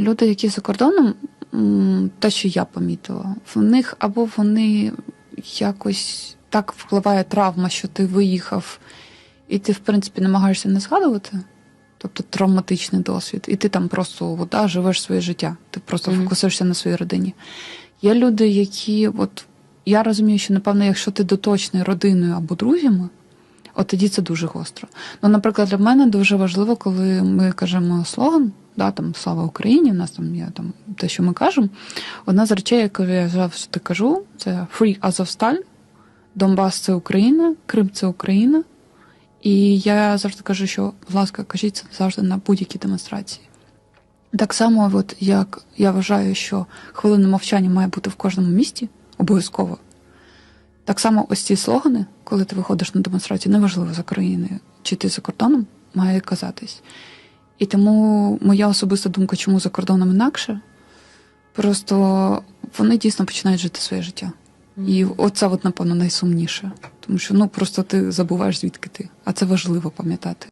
Люди, які за кордоном, те, що я помітила, в них або вони якось так впливає травма, що ти виїхав, і ти, в принципі, намагаєшся не згадувати. Тобто травматичний досвід, і ти там просто от, да, живеш своє життя, ти просто Мгм. фокусуєшся на своїй родині. Є люди, які, от я розумію, що напевно, якщо ти доточний родиною або друзями, от тоді це дуже гостро. Ну, наприклад, для мене дуже важливо, коли ми кажемо слоган, да, там слава Україні, у нас там є там те, що ми кажемо. Одна з речей, яку я завжди кажу, це Free Azovstal, Донбас це Україна, Крим це Україна. І я завжди кажу, що, будь ласка, кажіть це завжди на будь-якій демонстрації. Так само, от як я вважаю, що хвилина мовчання має бути в кожному місті, обов'язково. Так само ось ці слогани, коли ти виходиш на демонстрацію, неважливо за країною чи ти за кордоном, має казатись. І тому моя особиста думка, чому за кордоном інакше, просто вони дійсно починають жити своє життя. І оце, от, напевно, найсумніше. Тому що ну просто ти забуваєш, звідки ти. А це важливо пам'ятати.